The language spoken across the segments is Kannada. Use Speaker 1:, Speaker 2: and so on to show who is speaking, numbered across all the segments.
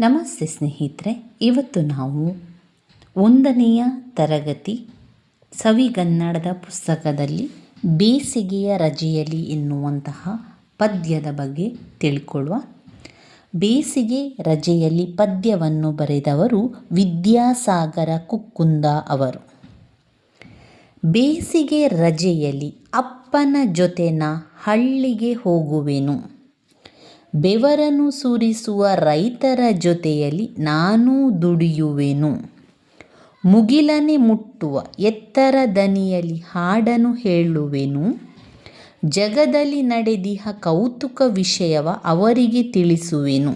Speaker 1: ನಮಸ್ತೆ ಸ್ನೇಹಿತರೆ, ಇವತ್ತು ನಾವು ಒಂದನೆಯ ತರಗತಿ ಸವಿಗನ್ನಡದ ಪುಸ್ತಕದಲ್ಲಿ ಬೇಸಿಗೆಯ ರಜೆಯಲ್ಲಿ ಎನ್ನುವಂತಹ ಪದ್ಯದ ಬಗ್ಗೆ ತಿಳ್ಕೊಳ್ಳುವ. ಬೇಸಿಗೆ ರಜೆಯಲ್ಲಿ ಪದ್ಯವನ್ನು ಬರೆದವರು ವಿದ್ಯಾಸಾಗರ ಕುಕ್ಕುಂದ ಅವರು. ಬೇಸಿಗೆ ರಜೆಯಲ್ಲಿ ಅಪ್ಪನ ಜೊತೆನ ಹಳ್ಳಿಗೆ ಹೋಗುವೆನು. ಬೆವರನ್ನು ಸುರಿಸುವ ರೈತರ ಜೊತೆಯಲ್ಲಿ ನಾನೂ ದುಡಿಯುವೆನು. ಮುಗಿಲನೆ ಮುಟ್ಟುವ ಎತ್ತರ ದನಿಯಲ್ಲಿ ಹಾಡನ್ನು ಹೇಳುವೆನು. ಜಗದಲ್ಲಿ ನಡೆದಿಹ ಕೌತುಕ ವಿಷಯವ ಅವರಿಗೆ ತಿಳಿಸುವೆನು.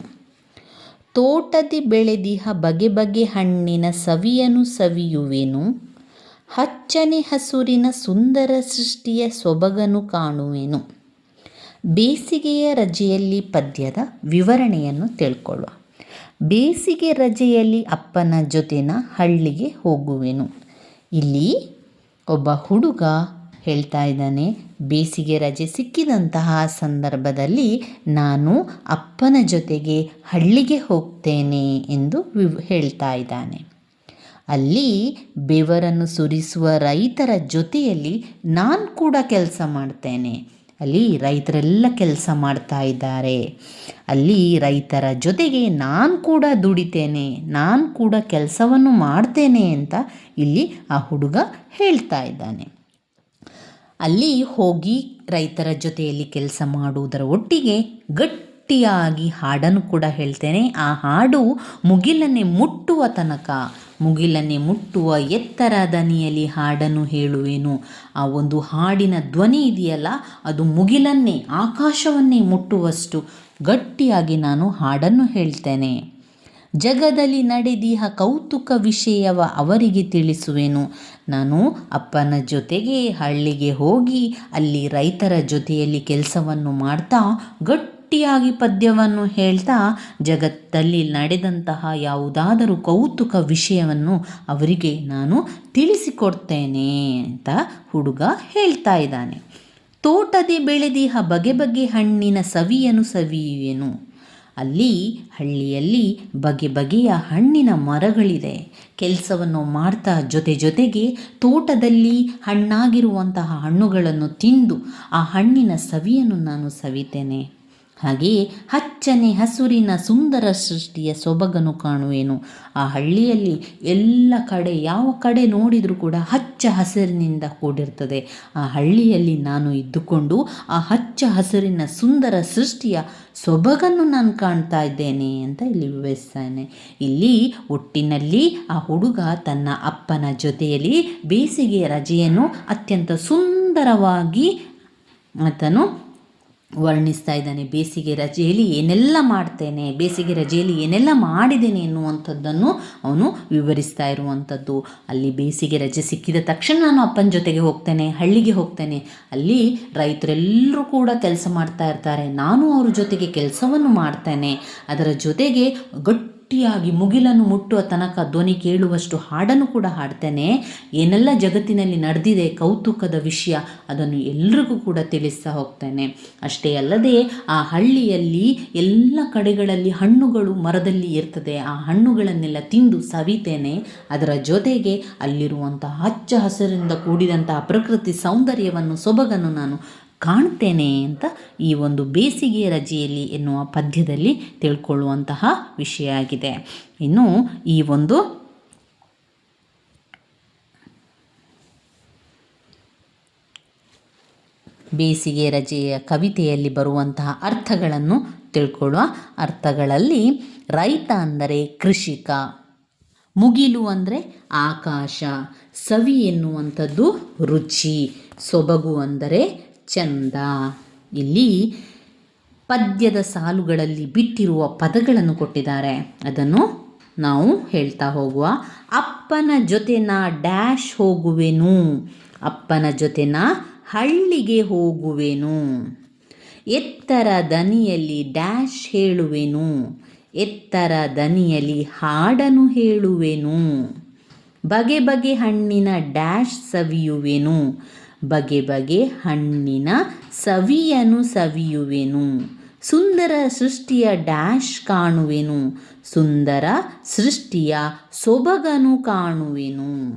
Speaker 1: ತೋಟದಿ ಬೆಳೆದಿಹ ಬಗೆ ಬಗೆ ಹಣ್ಣಿನ ಸವಿಯನ್ನು ಸವಿಯುವೆನು. ಹಚ್ಚನೆ ಹಸುರಿನ ಸುಂದರ ಸೃಷ್ಟಿಯ ಸೊಬಗನು ಕಾಣುವೆನು. ಬೇಸಿಗೆಯ ರಜೆಯಲ್ಲಿ ಪದ್ಯದ ವಿವರಣೆಯನ್ನು ತಿಳ್ಕೊಳ್ಳುವ. ಬೇಸಿಗೆ ರಜೆಯಲ್ಲಿ ಅಪ್ಪನ ಜೊತೆನ ಹಳ್ಳಿಗೆ ಹೋಗುವೆನು. ಇಲ್ಲಿ ಒಬ್ಬ ಹುಡುಗ ಹೇಳ್ತಾ ಇದ್ದಾನೆ, ಬೇಸಿಗೆ ರಜೆ ಸಿಕ್ಕಿದಂತಹ ಸಂದರ್ಭದಲ್ಲಿ ನಾನು ಅಪ್ಪನ ಜೊತೆಗೆ ಹಳ್ಳಿಗೆ ಹೋಗ್ತೇನೆ ಎಂದು ವಿವ್ ಹೇಳ್ತಾ ಇದ್ದಾನೆ. ಅಲ್ಲಿ ಬೆವರನ್ನು ಸುರಿಸುವ ರೈತರ ಜೊತೆಯಲ್ಲಿ ನಾನು ಕೂಡ ಕೆಲಸ ಮಾಡ್ತೇನೆ. ಅಲ್ಲಿ ರೈತರೆಲ್ಲ ಕೆಲಸ ಮಾಡ್ತಾ ಇದ್ದಾರೆ. ಅಲ್ಲಿ ರೈತರ ಜೊತೆಗೆ ನಾನು ಕೂಡ ದುಡಿತೇನೆ, ನಾನು ಕೂಡ ಕೆಲಸವನ್ನು ಮಾಡ್ತೇನೆ ಅಂತ ಇಲ್ಲಿ ಆ ಹುಡುಗ ಹೇಳ್ತಾ ಇದ್ದಾನೆ. ಅಲ್ಲಿ ಹೋಗಿ ರೈತರ ಜೊತೆಯಲ್ಲಿ ಕೆಲಸ ಮಾಡುವುದರ ಒಟ್ಟಿಗೆ ಗಟ್ಟಿಯಾಗಿ ಹಾಡನ್ನು ಕೂಡ ಹೇಳ್ತೇನೆ. ಆ ಹಾಡು ಮುಗಿಲನ್ನೇ ಮುಟ್ಟುವ ತನಕ ಮುಗಿಲನ್ನೇ ಮುಟ್ಟುವ ಎತ್ತರ ದನಿಯಲ್ಲಿ ಹಾಡನ್ನು ಹೇಳುವೆನು. ಆ ಒಂದು ಹಾಡಿನ ಧ್ವನಿ ಇದೆಯಲ್ಲ, ಅದು ಮುಗಿಲನ್ನೇ, ಆಕಾಶವನ್ನೇ ಮುಟ್ಟುವಷ್ಟು ಗಟ್ಟಿಯಾಗಿ ನಾನು ಹಾಡನ್ನು ಹೇಳ್ತೇನೆ. ಜಗದಲ್ಲಿ ನಡೆದಿಹ ಕೌತುಕ ವಿಷಯವ ಅವರಿಗೆ ತಿಳಿಸುವೆನು. ನಾನು ಅಪ್ಪನ ಜೊತೆಗೆ ಹಳ್ಳಿಗೆ ಹೋಗಿ ಅಲ್ಲಿ ರೈತರ ಜೊತೆಯಲ್ಲಿ ಕೆಲಸವನ್ನು ಮಾಡ್ತಾ ಗಟ್ಟಿಯಾಗಿ ಪದ್ಯವನ್ನು ಹೇಳ್ತಾ ಜಗತ್ತಲ್ಲಿ ನಡೆದಂತಹ ಯಾವುದಾದರೂ ಕೌತುಕ ವಿಷಯವನ್ನು ಅವರಿಗೆ ನಾನು ತಿಳಿಸಿಕೊಡ್ತೇನೆ ಅಂತ ಹುಡುಗ ಹೇಳ್ತಾ ಇದ್ದಾನೆ. ತೋಟದಿ ಬೆಳೆದಿಹ ಬಗೆ ಬಗೆ ಹಣ್ಣಿನ ಸವಿಯನು ಸವಿಯುವೆನು. ಅಲ್ಲಿ ಹಳ್ಳಿಯಲ್ಲಿ ಬಗೆ ಬಗೆಯ ಹಣ್ಣಿನ ಮರಗಳಿದೆ. ಕೆಲಸವನ್ನು ಮಾಡ್ತಾ ಜೊತೆ ಜೊತೆಗೆ ತೋಟದಲ್ಲಿ ಹಣ್ಣಾಗಿರುವಂತಹ ಹಣ್ಣುಗಳನ್ನು ತಿಂದು ಆ ಹಣ್ಣಿನ ಸವಿಯನ್ನು ನಾನು ಸವಿತೇನೆ. ಹಾಗೆಯೇ ಹಚ್ಚನೆ ಹಸುರಿನ ಸುಂದರ ಸೃಷ್ಟಿಯ ಸೊಬಗನ್ನು ಕಾಣುವೇನು. ಆ ಹಳ್ಳಿಯಲ್ಲಿ ಎಲ್ಲ ಕಡೆ, ಯಾವ ಕಡೆ ನೋಡಿದರೂ ಕೂಡ ಹಚ್ಚ ಹಸಿರಿನಿಂದ ಕೂಡಿರ್ತದೆ. ಆ ಹಳ್ಳಿಯಲ್ಲಿ ನಾನು ಇದ್ದುಕೊಂಡು ಆ ಹಚ್ಚ ಹಸಿರಿನ ಸುಂದರ ಸೃಷ್ಟಿಯ ಸೊಬಗನ್ನು ನಾನು ಕಾಣ್ತಾ ಇದ್ದೇನೆ ಅಂತ ಇಲ್ಲಿ ವಿವರಿಸ್ತಾನೆ ಇಲ್ಲಿ ಒಟ್ಟಿನಲ್ಲಿ ಆ ಹುಡುಗ ತನ್ನ ಅಪ್ಪನ ಜೊತೆಯಲ್ಲಿ ಬೇಸಿಗೆಯ ರಜೆಯನ್ನು ಅತ್ಯಂತ ಸುಂದರವಾಗಿ ಆತನು ವರ್ಣಿಸ್ತಾ ಇದ್ದಾನೆ, ಬೇಸಿಗೆ ರಜೆಯಲ್ಲಿ ಏನೆಲ್ಲ ಮಾಡ್ತೇನೆ, ಬೇಸಿಗೆ ರಜೆಯಲ್ಲಿ ಏನೆಲ್ಲ ಮಾಡಿದ್ದೇನೆ ಎನ್ನುವಂಥದ್ದನ್ನು ಅವನು ವಿವರಿಸ್ತಾ ಇರುವಂಥದ್ದು. ಅಲ್ಲಿ ಬೇಸಿಗೆ ರಜೆ ಸಿಕ್ಕಿದ ತಕ್ಷಣ ನಾನು ಅಪ್ಪನ ಜೊತೆಗೆ ಹೋಗ್ತೇನೆ, ಹಳ್ಳಿಗೆ ಹೋಗ್ತೇನೆ. ಅಲ್ಲಿ ರೈತರೆಲ್ಲರೂ ಕೂಡ ಕೆಲಸ ಮಾಡ್ತಾ ಇರ್ತಾರೆ, ನಾನು ಅವ್ರ ಜೊತೆಗೆ ಕೆಲಸವನ್ನು ಮಾಡ್ತೇನೆ. ಅದರ ಜೊತೆಗೆ ಗಟ್ಟಿ ಗಟ್ಟಿಯಾಗಿ ಮುಗಿಲನ್ನು ಮುಟ್ಟುವ ತನಕ ಧ್ವನಿ ಕೇಳುವಷ್ಟು ಹಾಡನ್ನು ಕೂಡ ಹಾಡ್ತೇನೆ. ಏನೆಲ್ಲ ಜಗತ್ತಿನಲ್ಲಿ ನಡೆದಿದೆ, ಕೌತುಕದ ವಿಷಯ ಅದನ್ನು ಎಲ್ರಿಗೂ ಕೂಡ ತಿಳಿಸ್ತಾ ಹೋಗ್ತೇನೆ. ಅಷ್ಟೇ ಅಲ್ಲದೆ ಆ ಹಳ್ಳಿಯಲ್ಲಿ ಎಲ್ಲ ಕಡೆಗಳಲ್ಲಿ ಹಣ್ಣುಗಳು ಮರದಲ್ಲಿ ಇರ್ತದೆ. ಆ ಹಣ್ಣುಗಳನ್ನೆಲ್ಲ ತಿಂದು ಸವಿತೇನೆ. ಅದರ ಜೊತೆಗೆ ಅಲ್ಲಿರುವಂತಹ ಹಚ್ಚ ಹಸಿರಿಂದ ಕೂಡಿದಂತಹ ಪ್ರಕೃತಿ ಸೌಂದರ್ಯವನ್ನು, ಸೊಬಗನ್ನು ನಾನು ಕಾಣ್ತೇನೆ ಅಂತ ಈ ಒಂದು ಬೇಸಿಗೆ ರಜೆಯಲ್ಲಿ ಎನ್ನುವ ಪದ್ಯದಲ್ಲಿ ತಿಳ್ಕೊಳ್ಳುವಂತಹ ವಿಷಯ ಆಗಿದೆ. ಇನ್ನು ಈ ಒಂದು ಬೇಸಿಗೆ ರಜೆಯ ಕವಿತೆಯಲ್ಲಿ ಬರುವಂತಹ ಅರ್ಥಗಳನ್ನು ತಿಳ್ಕೊಳ್ಳುವ ಅರ್ಥಗಳಲ್ಲಿ ರೈತ ಅಂದರೆ ಕೃಷಿಕ, ಮುಗಿಲು ಅಂದರೆ ಆಕಾಶ, ಸವಿ ಎನ್ನುವಂಥದ್ದು ರುಚಿ, ಸೊಬಗು ಅಂದರೆ ಚಂದ. ಇಲ್ಲಿ ಪದ್ಯದ ಸಾಲುಗಳಲ್ಲಿ ಬಿಟ್ಟಿರುವ ಪದಗಳನ್ನು ಕೊಟ್ಟಿದ್ದಾರೆ. ಅದನ್ನು ನಾವು ಹೇಳ್ತಾ ಹೋಗುವ. ಅಪ್ಪನ ಜೊತೆ ನಾ ಡ್ಯಾಶ್ ಹೋಗುವೆನು. ಅಪ್ಪನ ಜೊತೆ ನಾ ಹಳ್ಳಿಗೆ ಹೋಗುವೆನು. ಎತ್ತರ ದನಿಯಲ್ಲಿ ಡ್ಯಾಶ್ ಹೇಳುವೆನು. ಎತ್ತರ ದನಿಯಲ್ಲಿ ಹಾಡನು ಹೇಳುವೆನು. ಬಗೆ ಬಗೆ ಹಣ್ಣಿನ ಡ್ಯಾಶ್ ಸವಿಯುವೆನು. ಬಗೆ ಬಗೆ ಹಣ್ಣಿನ ಸವಿಯನು ಸವಿಯುವೆನು. ಸುಂದರ ಸೃಷ್ಟಿಯ ಡ್ಯಾಶ್ ಕಾಣುವೆನು. ಸುಂದರ ಸೃಷ್ಟಿಯ ಸೊಬಗನು ಕಾಣುವೆನು.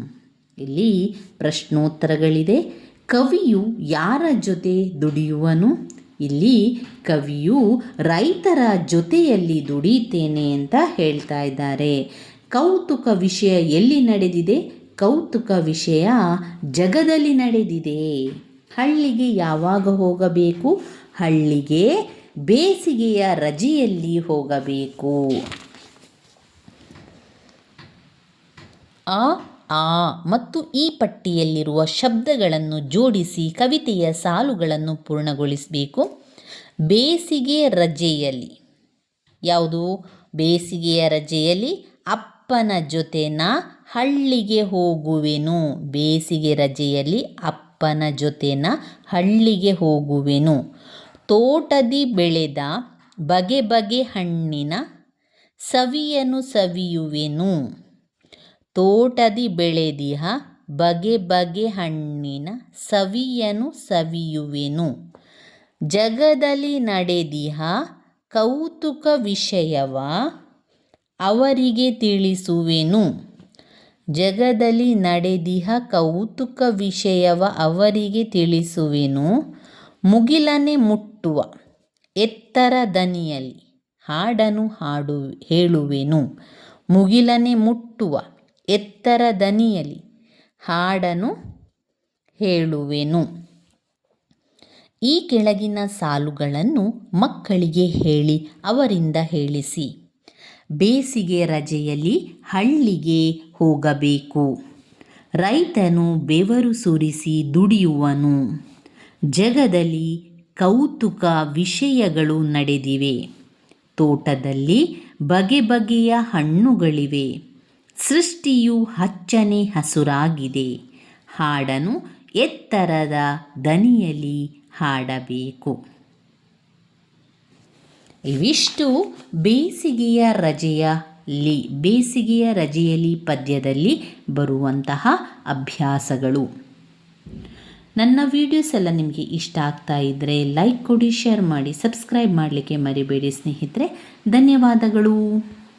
Speaker 1: ಇಲ್ಲಿ ಪ್ರಶ್ನೋತ್ತರಗಳಿದೆ. ಕವಿಯು ಯಾರ ಜೊತೆ ದುಡಿಯುವನು? ಇಲ್ಲಿ ಕವಿಯು ರೈತರ ಜೊತೆಯಲ್ಲಿ ದುಡಿತೇನೆ ಅಂತ ಹೇಳ್ತಾ ಇದ್ದಾರೆ. ಕೌತುಕ ವಿಷಯ ಎಲ್ಲಿ ನಡೆದಿದೆ? ಕೌತುಕ ವಿಷಯ ಜಗದಲ್ಲಿ ನಡೆದಿದೆ. ಹಳ್ಳಿಗೆ ಯಾವಾಗ ಹೋಗಬೇಕು? ಹಳ್ಳಿಗೆ ಬೇಸಿಗೆಯ ರಜೆಯಲ್ಲಿ ಹೋಗಬೇಕು. ಆ ಆ ಮತ್ತು ಈ ಪಟ್ಟಿಯಲ್ಲಿರುವ ಶಬ್ದಗಳನ್ನು ಜೋಡಿಸಿ ಕವಿತೆಯ ಸಾಲುಗಳನ್ನು ಪೂರ್ಣಗೊಳಿಸಬೇಕು. ಬೇಸಿಗೆ ರಜೆಯಲ್ಲಿ. ಯಾವುದು? ಬೇಸಿಗೆಯ ರಜೆಯಲ್ಲಿ ಅಪ್ಪನ ಜೊತೆ ನಾ ಹಳ್ಳಿಗೆ ಹೋಗುವೆನು, ಬೇಸಿಗೆ ರಜೆಯಲ್ಲಿ ಅಪ್ಪನ ಜೊತೆನ ಹಳ್ಳಿಗೆ ಹೋಗುವೆನು. ತೋಟದಿ ಬೆಳೆದ ಬಗೆ ಬಗೆ ಹಣ್ಣಿನ ಸವಿಯನು ಸವಿಯುವೆನು. ತೋಟದಿ ಬೆಳೆದಿಹ ಬಗೆ ಬಗೆ ಹಣ್ಣಿನ ಸವಿಯನು ಸವಿಯುವೆನು. ಜಗದಲ್ಲಿ ನಡೆದಿಹ ಕೌತುಕ ವಿಷಯವ ಅವರಿಗೆ ತಿಳಿಸುವೆನು. ಜಗದಲ್ಲಿ ನಡೆದಿಹ ಕೌತುಕ ವಿಷಯವ ಅವರಿಗೆ ತಿಳಿಸುವೆನು. ಮುಗಿಲನೆ ಮುಟ್ಟುವ ಎತ್ತರ ದನಿಯಲ್ಲಿ ಹಾಡನು ಹಾಡು ಹೇಳುವೆನು. ಮುಗಿಲನೆ ಮುಟ್ಟುವ ಎತ್ತರ ದನಿಯಲ್ಲಿ ಹಾಡನು ಹೇಳುವೆನು. ಈ ಕೆಳಗಿನ ಸಾಲುಗಳನ್ನು ಮಕ್ಕಳಿಗೆ ಹೇಳಿ ಅವರಿಂದ ಹೇಳಿಸಿ. ಬೇಸಿಗೆ ರಜೆಯಲ್ಲಿ ಹಳ್ಳಿಗೆ ಹೋಗಬೇಕು. ರೈತನು ಬೆವರು ಸುರಿಸಿ ದುಡಿಯುವನು. ಜಗದಲ್ಲಿ ಕೌತುಕ ವಿಷಯಗಳು ನಡೆದಿವೆ. ತೋಟದಲ್ಲಿ ಬಗೆ ಬಗೆಯ ಹಣ್ಣುಗಳಿವೆ. ಸೃಷ್ಟಿಯು ಹಚ್ಚನೆ ಹಸುರಾಗಿದೆ. ಹಾಡನು ಎತ್ತರದ ದನಿಯಲ್ಲಿ ಹಾಡಬೇಕು. ಇವಿಷ್ಟು ಬೇಸಿಗೆಯ ರಜೆಯಲ್ಲಿ ಬೇಸಿಗೆಯ ರಜೆಯಲ್ಲಿ ಪದ್ಯದಲ್ಲಿ ಬರುವಂತಹ ಅಭ್ಯಾಸಗಳು. ನನ್ನ ವೀಡಿಯೋಸ್ ಎಲ್ಲ ನಿಮಗೆ ಇಷ್ಟ ಆಗ್ತಾ ಇದ್ದರೆ ಲೈಕ್ ಕೊಡಿ ಶೇರ್ ಮಾಡಿ ಸಬ್ಸ್ಕ್ರೈಬ್ ಮಾಡಲಿಕ್ಕೆ ಮರಿಬೇಡಿ ಸ್ನೇಹಿತರೆ. ಧನ್ಯವಾದಗಳು.